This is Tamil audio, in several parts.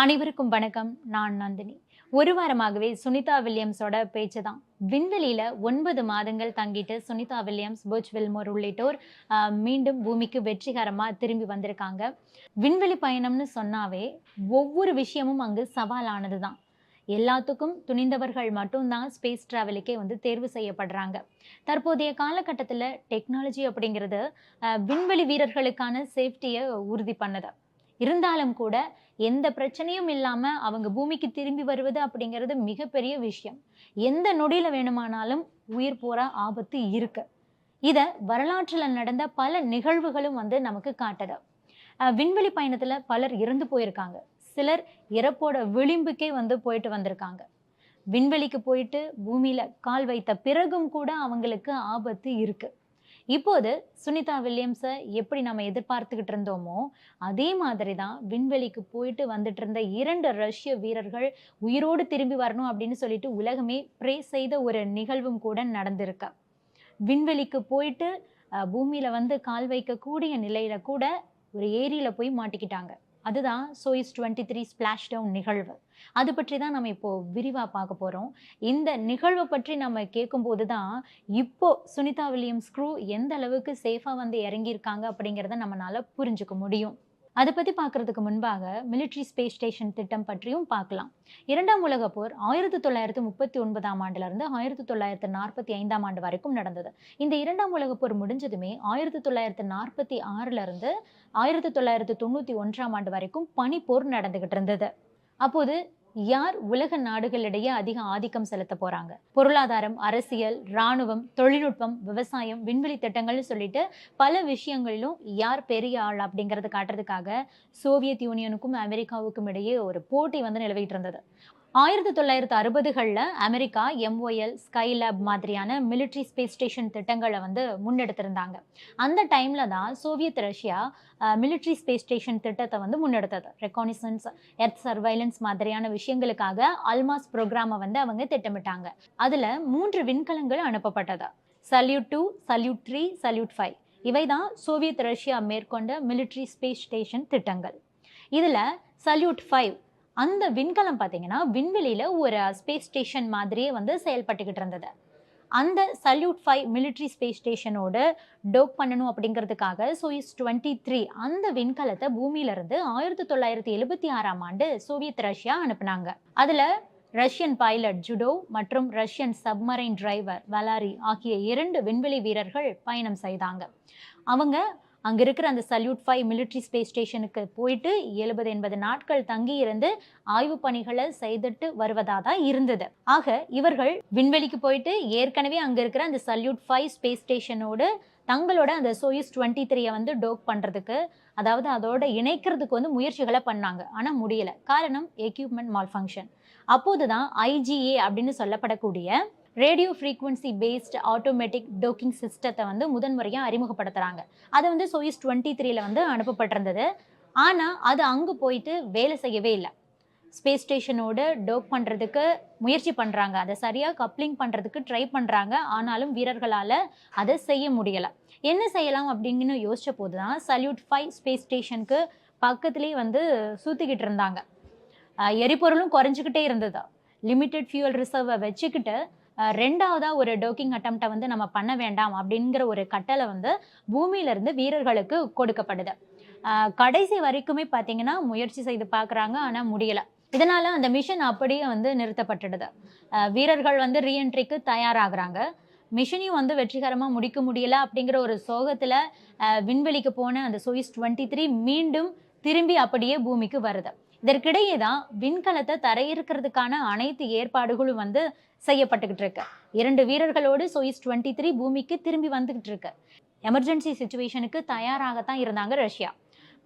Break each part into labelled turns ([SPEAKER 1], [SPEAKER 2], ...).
[SPEAKER 1] அனைவருக்கும் வணக்கம். நான் நந்தினி. ஒரு வாரமாகவே சுனிதா வில்லியம்ஸோட பேச்சு தான் விண்வெளியில் ஒன்பது மாதங்கள் தங்கிட்டு சுனிதா வில்லியம்ஸ் புர்ஜ் வில்மோர் உள்ளிட்டோர் மீண்டும் பூமிக்கு வெற்றிகரமாக திரும்பி வந்திருக்காங்க. விண்வெளி பயணம்னு சொன்னாவே ஒவ்வொரு விஷயமும் அங்கு சவாலானது தான் எல்லாத்துக்கும் துணிந்தவர்கள் மட்டும்தான் ஸ்பேஸ் டிராவலுக்கே வந்து தேர்வு செய்யப்படுறாங்க. தற்போதைய காலகட்டத்தில் டெக்னாலஜி அப்படிங்கிறது விண்வெளி வீரர்களுக்கான சேஃப்டியை உறுதி பண்ணுது. இருந்தாலும் கூட எந்த பிரச்சனையும் இல்லாமல் அவங்க பூமிக்கு திரும்பி வருவது அப்படிங்கிறது மிகப்பெரிய விஷயம். எந்த நொடியில் வேணுமானாலும் உயிர் போகிற ஆபத்து இருக்கு. இதை வரலாற்றில் நடந்த பல நிகழ்வுகளும் வந்து நமக்கு காட்டுது. விண்வெளி பயணத்தில் பலர் இறந்து போயிருக்காங்க. சிலர் இறப்போட விளிம்புக்கே வந்து போயிட்டு வந்திருக்காங்க. விண்வெளிக்கு போயிட்டு பூமியில் கால் வைத்த பிறகும் கூட அவங்களுக்கு ஆபத்து இருக்குது இப்போது சுனிதா வில்லியம்ஸை எப்படி நம்ம எதிர்பார்த்துக்கிட்டு இருந்தோமோ அதே மாதிரி தான் விண்வெளிக்கு போயிட்டு வந்துட்டு இருந்த இரண்டு ரஷ்ய வீரர்கள் உயிரோடு திரும்பி வரணும் அப்படின்னு சொல்லிட்டு உலகமே ப்ரே செய்த ஒரு நிகழ்வும் கூட நடந்திருக்கு. விண்வெளிக்கு போயிட்டு பூமியில் வந்து கால் வைக்கக்கூடிய நிலையில கூட ஒரு ஏரியில் போய் மாட்டிக்கிட்டாங்க. அதுதான் Soyuz twenty three splash down நிகழ்வு. அது பற்றி தான் நம்ம இப்போது விரிவாக பார்க்க போகிறோம் இந்த நிகழ்வை பற்றி நம்ம கேட்கும்போது தான் இப்போது சுனிதா வில்லியம்ஸ் க்ரூ எந்த அளவுக்கு சேஃபாக வந்து இறங்கியிருக்காங்க அப்படிங்கிறத நம்மளால் புரிஞ்சுக்க முடியும். அதை பற்றி பார்க்கறதுக்கு முன்பாக மிலிட்ரி ஸ்பேஸ் ஸ்டேஷன் திட்டம் பற்றியும் பார்க்கலாம். இரண்டாம் உலகப் போர் ஆயிரத்தி தொள்ளாயிரத்தி முப்பத்தி ஒன்பதாம் ஆண்டுலேருந்து ஆயிரத்தி தொள்ளாயிரத்தி நாற்பத்தி ஐந்தாம் ஆண்டு வரைக்கும் நடந்தது. இந்த இரண்டாம் உலகப் போர் முடிஞ்சதுமே ஆயிரத்தி தொள்ளாயிரத்தி நாற்பத்தி ஆறுலேருந்து ஆயிரத்தி தொள்ளாயிரத்தி தொண்ணூற்றி ஒன்றாம் ஆண்டு வரைக்கும் பனிப்போர் நடந்துகிட்டு இருந்தது. அப்போது யார் உலக நாடுகளிடையே அதிக ஆதிக்கம் செலுத்த போறாங்க? பொருளாதாரம் அரசியல் ராணுவம் தொழில்நுட்பம் விவசாயம் விண்வெளி திட்டங்கள்னு சொல்லிட்டு பல விஷயங்களிலும் யார் பெரிய ஆள் அப்படிங்கறது காட்டுறதுக்காக சோவியத் யூனியனுக்கும் அமெரிக்காவுக்கும் இடையே ஒரு போட்டி வந்து நிலவிட்டு இருந்தது. ஆயிரத்தி தொள்ளாயிரத்தி அறுபதுகளில் அமெரிக்கா எம்ஒஎல் ஸ்கைலேப் மாதிரியான மிலிட்ரி ஸ்பேஸ் ஸ்டேஷன் திட்டங்களை வந்து முன்னெடுத்திருந்தாங்க. அந்த டைமில் தான் Soviet Russia military space station திட்டத்தை வந்து முன்னெடுத்தது. ரெக்கானிசன்ஸ் எர்த் சர்வைலன்ஸ் மாதிரியான விஷயங்களுக்காக அல்மாஸ் ப்ரோக்ராமை வந்து அவங்க திட்டமிட்டாங்க. அதில் மூன்று விண்கலங்கள் அனுப்பப்பட்டது. Salyut two Salyut three Salyut five இவை தான் சோவியத் ரஷ்யா மேற்கொண்ட மிலிட்ரி ஸ்பேஸ் ஸ்டேஷன் திட்டங்கள். இதில் சல்யூட் ஃபைவ் அந்த விண்கலம் பார்த்தீங்கன்னா விண்வெளியில் ஒரு ஸ்பேஸ் ஸ்டேஷன் மாதிரியே வந்து செயல்பட்டுக்கிட்டு இருந்தது. அந்த சல்யூட் ஃபைவ் மிலிட்ரி ஸ்பேஸ் ஸ்டேஷனோட டோக் பண்ணணும் அப்படிங்கிறதுக்காக சோயிஸ் டுவெண்ட்டி த்ரீ அந்த விண்கலத்தை பூமியிலிருந்து ஆயிரத்தி தொள்ளாயிரத்தி எழுபத்தி ஆறாம் ஆண்டு சோவியத் ரஷ்யா அனுப்புனாங்க. அதில் ரஷ்யன் பைலட் ஜுடோ மற்றும் ரஷ்யன் சப்மரைன் டிரைவர் வலாரி ஆகிய இரண்டு விண்வெளி வீரர்கள் பயணம் செய்தாங்க. அவங்க அங்கே இருக்கிற அந்த சல்யூட் ஃபைவ் மிலிட்ரி ஸ்பேஸ் ஸ்டேஷனுக்கு போயிட்டு எழுபது எண்பது நாட்கள் தங்கி இருந்து ஆய்வு பணிகளை செய்துட்டு வருவதாக தான் இருந்தது. ஆக இவர்கள் விண்வெளிக்கு போயிட்டு ஏற்கனவே அங்கே இருக்கிற அந்த சல்யூட் ஃபைவ் ஸ்பேஸ் ஸ்டேஷனோடு தங்களோட அந்த சோயிஸ் டுவெண்ட்டி த்ரீயை வந்து டோக் பண்ணுறதுக்கு அதாவது அதோட இணைக்கிறதுக்கு வந்து முயற்சிகளை பண்ணாங்க. ஆனால் முடியல. காரணம் எக்யூப்மெண்ட் மால் ஃபங்க்ஷன் அப்போதுதான் ஐஜிஏ அப்படின்னு சொல்லப்படக்கூடிய radio frequency based automatic docking சிஸ்டத்தை வந்து முதன்முறையாக அறிமுகப்படுத்துகிறாங்க அது வந்து சோயிஸ் டுவெண்ட்டி த்ரீல வந்து அனுப்பப்பட்டிருந்தது. ஆனால் அது அங்கே போயிட்டு வேலை செய்யவே இல்லை. ஸ்பேஸ் ஸ்டேஷனோட டோக் பண்ணுறதுக்கு முயற்சி பண்ணுறாங்க அதை சரியாக கப்ளிங் பண்ணுறதுக்கு ட்ரை பண்ணுறாங்க ஆனாலும் வீரர்களால் அதை செய்ய முடியலை. என்ன செய்யலாம் அப்படின்னு யோசிச்ச போது தான் சல்யூட் ஃபைவ் ஸ்பேஸ் ஸ்டேஷனுக்கு பக்கத்துலேயே வந்து சுற்றிக்கிட்டு இருந்தாங்க. எரிபொருளும் குறைஞ்சிக்கிட்டே இருந்தது. லிமிட்டெட் ஃபியூவல் ரிசர்வை வச்சுக்கிட்டு ரெண்டாவதாக ஒரு டோக்கிங் அட்டம்ப்டை வந்து நம்ம பண்ண வேண்டாம் அப்படிங்கிற ஒரு கட்டளை வந்து பூமியில இருந்து வீரர்களுக்கு கொடுக்கப்படுது. கடைசி வரைக்குமே பார்த்தீங்கன்னா முயற்சி செய்து பார்க்குறாங்க ஆனால் முடியலை. இதனால் அந்த மிஷன் அப்படியே வந்து நிறுத்தப்பட்டுடுது. வீரர்கள் வந்து ரீஎன்ட்ரிக்கு தயாராகிறாங்க. மிஷனையும் வந்து வெற்றிகரமாக முடிக்க முடியல அப்படிங்கிற ஒரு சோகத்தில் விண்வெளிக்கு போன அந்த சோயிஸ் டுவெண்ட்டி த்ரீ மீண்டும் திரும்பி அப்படியே பூமிக்கு வருது. இதற்கிடையே தான் விண்கலத்தை தரையிறக்கிறதுக்கான அனைத்து ஏற்பாடுகளும் வந்து செய்யப்பட்டுக்கிட்டு இருக்கு. இரண்டு வீரர்களோடு சோயிஸ் டுவெண்ட்டி த்ரீ பூமிக்கு திரும்பி வந்துகிட்டு இருக்கு. எமர்ஜென்சி சுச்சுவேஷனுக்கு தயாராகத்தான் இருந்தாங்க ரஷ்யா.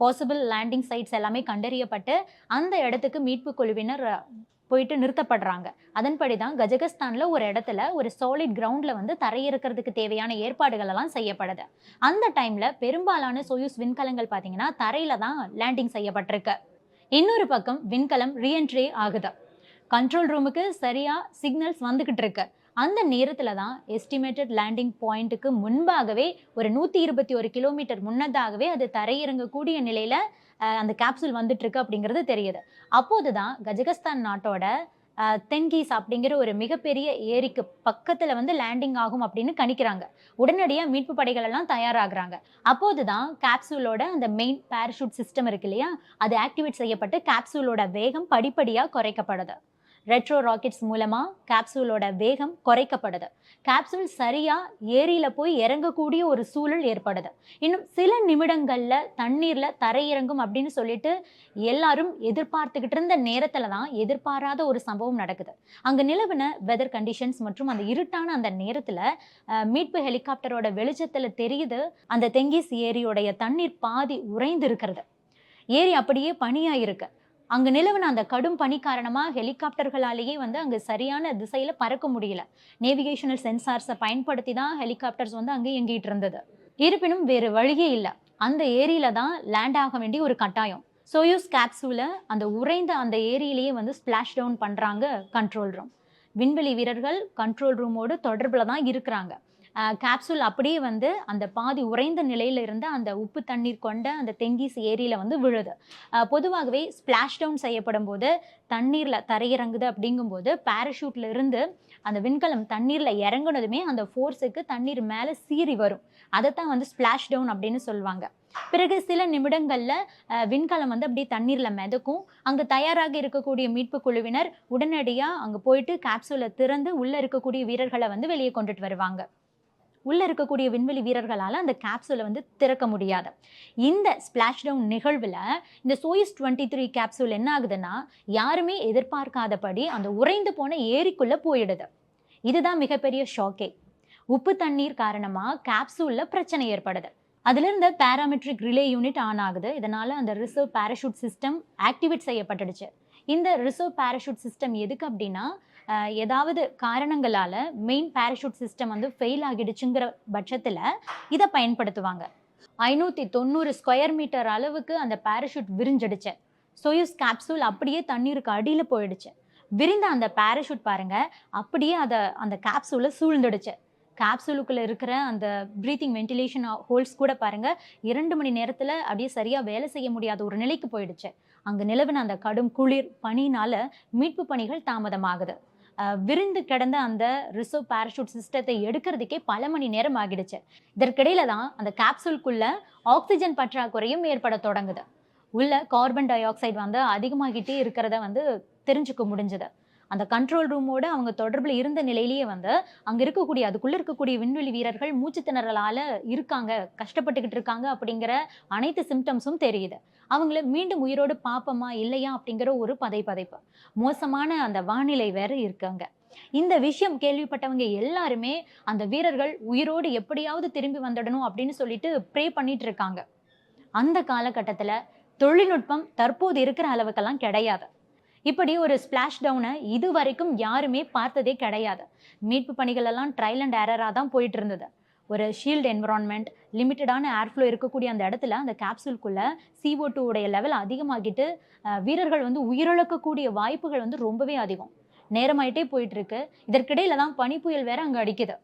[SPEAKER 1] பாசிபிள் லேண்டிங் சைட்ஸ் எல்லாமே கண்டறியப்பட்டு அந்த இடத்துக்கு மீட்பு குழுவினர் போயிட்டு நிறுத்தப்படுறாங்க. அதன்படி தான் கஜகஸ்தானில் ஒரு இடத்துல ஒரு சாலிட் கிரவுண்டில் வந்து தரையிறக்கிறதுக்கு தேவையான ஏற்பாடுகள் எல்லாம் செய்யப்படுது. அந்த டைமில் பெரும்பாலான சோயூஸ் விண்கலங்கள் பார்த்தீங்கன்னா தரையில் தான் லேண்டிங் செய்யப்பட்டிருக்கு. இன்னொரு பக்கம் விண்கலம் ரீஎன்ட்ரி ஆகுது. கண்ட்ரோல் ரூமுக்கு சரியாக சிக்னல்ஸ் வந்துக்கிட்டு இருக்கு. அந்த நேரத்தில் தான் எஸ்டிமேட்டட் லேண்டிங் பாயிண்ட்டுக்கு முன்பாகவே ஒரு நூற்றி இருபத்தி ஒரு கிலோமீட்டர் முன்னதாகவே அது தரையிறங்கக்கூடிய நிலையில் அந்த கேப்சூல் வந்துட்டுருக்கு அப்படிங்கிறது தெரியுது. அப்போது தான் கஜகஸ்தான் நாட்டோட தென்கீஸ் அப்படிங்கிற ஒரு மிகப்பெரிய ஏரிக்கு பக்கத்தில் வந்து லேண்டிங் ஆகும் அப்படின்னு கணிக்கிறாங்க. உடனடியாக மீட்பு படைகள் எல்லாம் தயாராகிறாங்க. அப்போதுதான் கேப்சூலோட அந்த மெயின் பேரஷூட் சிஸ்டம் இருக்கு இல்லையா? அது ஆக்டிவேட் செய்யப்பட்டு கேப்சூலோட வேகம் படிப்படியாக குறைக்கப்படுது. ரெட்ரோ ராக்கெட்ஸ் மூலமாக கேப்சூலோட வேகம் குறைக்கப்படுது கேப்சூல் சரியாக ஏரியில் போய் இறங்கக்கூடிய ஒரு சூழல் ஏற்படுது. இன்னும் சில நிமிடங்களில் தண்ணீரில் தரையிறங்கும் அப்படின்னு சொல்லிட்டு எல்லாரும் எதிர்பார்த்துக்கிட்டு இருந்த நேரத்தில் தான் எதிர்பாராத ஒரு சம்பவம் நடக்குது. அங்கே நிலவின வெதர் கண்டிஷன்ஸ் மற்றும் அந்த இருட்டான அந்த நேரத்தில் மீட்பு ஹெலிகாப்டரோட வெளிச்சத்தில் தெரியுது. அந்த தெங்கீஸ் ஏரியோடைய தண்ணீர் பாதி உறைந்து இருக்கிறது ஏரி அப்படியே பனியாக இருக்குது அங்கே நிலவின அந்த கடும் பனி காரணமாக ஹெலிகாப்டர்களாலேயே வந்து அங்கே சரியான திசையில பறக்க முடியல. நேவிகேஷனல் சென்சார்ஸை பயன்படுத்தி தான் ஹெலிகாப்டர்ஸ் வந்து அங்கே இயங்கிட்டு இருந்தது. இருப்பினும் வேறு வழியே இல்லை. அந்த ஏரியில தான் லேண்ட் ஆக வேண்டிய ஒரு கட்டாயம். சோயூஸ் கேப்சூலை அந்த உறைந்த அந்த ஏரியிலேயே வந்து ஸ்பிளாஷ் டவுன் பண்றாங்க கண்ட்ரோல் ரூம் விண்வெளி வீரர்கள் கண்ட்ரோல் ரூமோடு தொடர்பில் தான் இருக்கிறாங்க. கேப்சூல் அப்படியே வந்து அந்த பாதி உறைந்த நிலையில இருந்து அந்த உப்பு தண்ணீர் கொண்ட அந்த தெங்கீஸ் ஏரியில வந்து விழுது. பொதுவாகவே ஸ்பிளாஷ் டவுன் செய்யப்படும் போது தண்ணீரில் தரையிறங்குது அப்படிங்கும்போது பேராஷூட்டில் இருந்து அந்த விண்கலம் தண்ணீரில் இறங்குனதுமே அந்த ஃபோர்ஸுக்கு தண்ணீர் மேலே சீறி வரும். அதைத்தான் வந்து ஸ்பிளாஷ் டவுன் அப்படின்னு சொல்லுவாங்க. பிறகு சில நிமிடங்களில் விண்கலம் வந்து அப்படியே தண்ணீரில் மிதக்கும். அங்கே தயாராக இருக்கக்கூடிய மீட்பு குழுவினர் உடனடியாக அங்கே போயிட்டு கேப்சூலை திறந்து உள்ளே இருக்கக்கூடிய வீரர்களை வந்து வெளியே கொண்டுட்டு வருவாங்க. உள்ளே இருக்கக்கூடிய விண்வெளி வீரர்களால் அந்த கேப்சூலை வந்து திறக்க முடியாது. இந்த ஸ்பிளாஷ் டவுன் நிகழ்வில் இந்த சோயிஸ் டுவெண்ட்டி த்ரீ கேப்சூல் என்ன ஆகுதுன்னா யாருமே எதிர்பார்க்காதபடி அந்த உறைந்து போன ஏரிக்குள்ளே போயிடுது. இதுதான் மிகப்பெரிய ஷாக்கே. உப்பு தண்ணீர் காரணமாக கேப்சூலில் பிரச்சனை ஏற்படுது. அதுலேருந்து பேராமெட்ரிக் ரிலே யூனிட் ஆன் ஆகுது. இதனால் அந்த ரிசர்வ் பேராஷூட் சிஸ்டம் ஆக்டிவேட் செய்யப்பட்டுடுச்சு. இந்த ரிசர்வ் பேராஷூட் சிஸ்டம் எதுக்கு அப்படின்னா ஏதாவது காரணங்களால் மெயின் பேராஷூட் சிஸ்டம் வந்து ஃபெயில் ஆகிடுச்சுங்கிற பட்சத்தில் இதை பயன்படுத்துவாங்க. ஐநூற்றி தொண்ணூறு ஸ்கொயர் மீட்டர் அளவுக்கு அந்த பேராஷூட் விரிஞ்சிடுச்சு. சொயூஸ் கேப்சூல் அப்படியே தண்ணீருக்கு அடியில் போயிடுச்சு. விரிந்த அந்த பேராஷூட் பாருங்க அப்படியே அதை அந்த கேப்சூலை சூழ்ந்துடுச்சு. கேப்சூலுக்குள்ளே இருக்கிற அந்த ப்ரீத்திங் வென்டிலேஷன் ஹோல்ஸ் கூட பாருங்கள் இரண்டு மணி நேரத்தில் அப்படியே சரியாக வேலை செய்ய முடியாத ஒரு நிலைக்கு போயிடுச்சு. அங்கே நிலவின அந்த கடும் குளிர் பனினால் மீட்பு பணிகள் தாமதமாகுது. விரிந்து கிடந்த அந்த ரிசர்வ் பேராஷூட் சிஸ்டத்தை எடுக்கிறதுக்கே பல மணி நேரம் ஆகிடுச்சு. இதற்கிடையில தான் அந்த கேப்சூல்குள்ள ஆக்சிஜன் பற்றாக்குறையும் ஏற்பட தொடங்குது. உள்ள கார்பன் டை ஆக்சைடு வந்து அதிகமாகிட்டே இருக்கிறத வந்து தெரிஞ்சுக்க முடிஞ்சது. அந்த கண்ட்ரோல் ரூமோட அவங்க தொடர்பில் இருந்த நிலையிலேயே வந்து அங்கே இருக்கக்கூடிய அதுக்குள்ளே இருக்கக்கூடிய விண்வெளி வீரர்கள் மூச்சு இருக்காங்க கஷ்டப்பட்டுக்கிட்டு இருக்காங்க அப்படிங்கிற அனைத்து சிம்டம்ஸும் தெரியுது. அவங்கள மீண்டும் உயிரோடு பார்ப்போமா இல்லையா அப்படிங்கிற ஒரு பதை பதைப்பு மோசமான அந்த வானிலை வேறு இருக்காங்க இந்த விஷயம் கேள்விப்பட்டவங்க எல்லாருமே அந்த வீரர்கள் உயிரோடு எப்படியாவது திரும்பி வந்துடணும் அப்படின்னு சொல்லிட்டு ப்ரே பண்ணிட்டு இருக்காங்க. அந்த காலகட்டத்தில் தொழில்நுட்பம் தற்போது இருக்கிற அளவுக்கெல்லாம் கிடையாது. இப்படி ஒரு ஸ்பிளாஷ் டவுனை இது வரைக்கும் யாருமே பார்த்ததே கிடையாது. மீட்பு பணிகள் எல்லாம் ட்ரையல் அண்ட் ஏரராக தான் போயிட்டு இருந்தது. ஒரு ஷீல்டு என்விரான்மெண்ட் லிமிட்டடான ஏர்ஃப்ளோ இருக்கக்கூடிய அந்த இடத்துல அந்த கேப்சூல்குள்ள CO2 டூ உடைய லெவல் அதிகமாகிட்டு வீரர்கள் வந்து உயிரிழக்கக்கூடிய வாய்ப்புகள் வந்து ரொம்பவே அதிகம். நேரமாயிட்டே போயிட்டுருக்கு இதற்கிடையில தான் பனிப்புயல் வேற அங்கே அடிக்குது.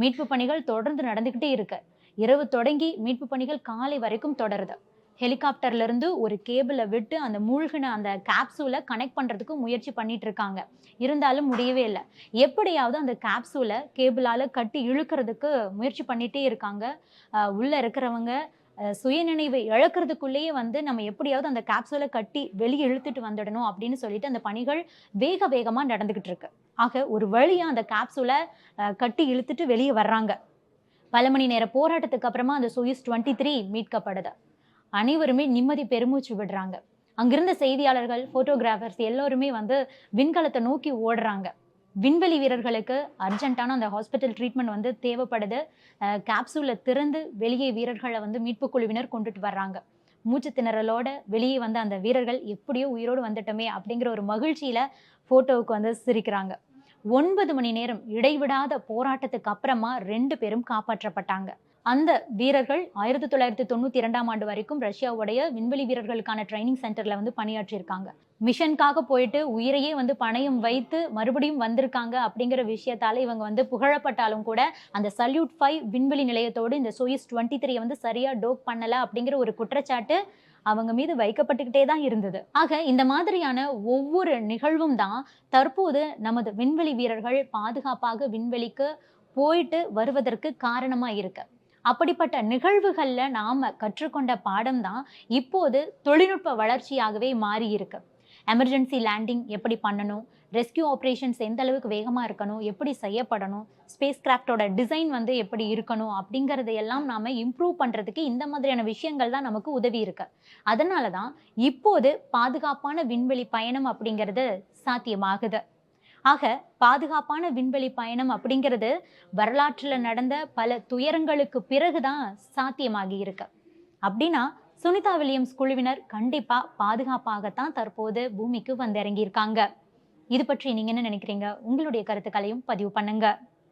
[SPEAKER 1] மீட்பு பணிகள் தொடர்ந்து நடந்துக்கிட்டே இருக்கு. இரவு தொடங்கி மீட்பு பணிகள் காலை வரைக்கும் தொடருது. ஹெலிகாப்டர்ல இருந்து ஒரு கேபிளை விட்டு அந்த மூழ்கின அந்த கேப்சூலை கனெக்ட் பண்றதுக்கு முயற்சி பண்ணிட்டு இருக்காங்க இருந்தாலும் முடியவே இல்லை. எப்படியாவது அந்த கேப்சூலை கேபிளால கட்டி இழுக்கிறதுக்கு முயற்சி பண்ணிட்டே இருக்காங்க. உள்ளே உள்ள இருக்கிறவங்க சுயநினைவை இழக்கிறதுக்குள்ளேயே வந்து நம்ம எப்படியாவது அந்த கேப்சூலை கட்டி வெளியே இழுத்துட்டு வந்துடணும் அப்படின்னு சொல்லிட்டு அந்த பணிகள் வேக வேகமாக நடந்துக்கிட்டு இருக்கு ஆக ஒரு வழியாக அந்த கேப்சூலை கட்டி இழுத்துட்டு வெளியே வர்றாங்க. பல மணி நேர போராட்டத்துக்கு அப்புறமா அந்த சுயிஸ் டுவெண்ட்டி த்ரீ மீட்கப்படுது. அனைவருமே நிம்மதி பெருமூச்சு விடுறாங்க. அங்கிருந்த செய்தியாளர்கள் ஃபோட்டோகிராஃபர்ஸ் எல்லோருமே வந்து விண்கலத்தை நோக்கி ஓடுறாங்க. விண்வெளி வீரர்களுக்கு அர்ஜென்ட்டான அந்த ஹாஸ்பிட்டல் ட்ரீட்மெண்ட் வந்து தேவைப்படுது. கேப்சூலை திறந்து வெளியே வீரர்களை வந்து மீட்பு குழுவினர் கொண்டுட்டு வர்றாங்க. மூச்சு திணறலோட வெளியே வந்த அந்த வீரர்கள் எப்படியோ உயிரோடு வந்துட்டோமே அப்படிங்கிற ஒரு மகிழ்ச்சியில் ஃபோட்டோவுக்கு வந்து சிரிக்கிறாங்க. ஒன்பது மணி நேரம் இடைவிடாத போராட்டத்துக்கு அப்புறமா ரெண்டு பேரும் காப்பாற்றப்பட்டாங்க. அந்த வீரர்கள் ஆயிரத்தி தொள்ளாயிரத்தி தொண்ணூத்தி இரண்டாம் ஆண்டு வரைக்கும் ரஷ்யாவுடைய விண்வெளி வீரர்களுக்கான ட்ரைனிங் சென்டர்ல வந்து பணியாற்றியிருக்காங்க. மிஷனுக்காக போயிட்டு உயிரையே வந்து பணயம் வைத்து மறுபடியும் வந்திருக்காங்க அப்படிங்கிற விஷயத்தால இவங்க வந்து புகழப்பட்டாலும் கூட அந்த சல்யூட் ஃபைவ் விண்வெளி நிலையத்தோடு இந்த சோயிஸ் டுவெண்ட்டி த்ரீ வந்து சரியா டோக் பண்ணல அப்படிங்கிற ஒரு குற்றச்சாட்டு அவங்க மீது வைக்கப்பட்டுக்கிட்டே தான் இருந்தது. ஆக இந்த மாதிரியான ஒவ்வொரு நிகழ்வும் தான் தற்போது நமது விண்வெளி வீரர்கள் பாதுகாப்பாக விண்வெளிக்கு போயிட்டு வருவதற்கு காரணமாக இருக்குது அப்படிப்பட்ட நிகழ்வுகளில் நாம் கற்றுக்கொண்ட பாடம் தான் இப்போது தொழில்நுட்ப வளர்ச்சியாகவே மாறி இருக்கு எமர்ஜென்சி லேண்டிங் எப்படி பண்ணணும்? ரெஸ்கியூ ஆப்ரேஷன்ஸ் எந்த அளவுக்கு வேகமாக இருக்கணும்? எப்படி செய்யப்படணும்? ஸ்பேஸ் கிராஃப்டோட டிசைன் வந்து எப்படி இருக்கணும்? அப்படிங்கிறத எல்லாம் நாம் இம்ப்ரூவ் பண்ணுறதுக்கு இந்த மாதிரியான விஷயங்கள் தான் நமக்கு உதவி இருக்கு. அதனால தான் இப்போது பாதுகாப்பான விண்வெளி பயணம் அப்படிங்கிறது சாத்தியமாகுது. ஆக பாதுகாப்பான விண்வெளி பயணம் அப்படிங்கிறது வரலாற்றில் நடந்த பல துயரங்களுக்கு பிறகுதான் சாத்தியமாகி இருக்கு. அப்படின்னா சுனிதா வில்லியம்ஸ் குழுவினர் கண்டிப்பா பாதுகாப்பாகத்தான் தற்போது பூமிக்கு வந்து இறங்கியிருக்காங்க இது பற்றி நீங்க என்ன நினைக்கிறீங்க? உங்களுடைய கருத்துக்களையும் பதிவு பண்ணுங்க.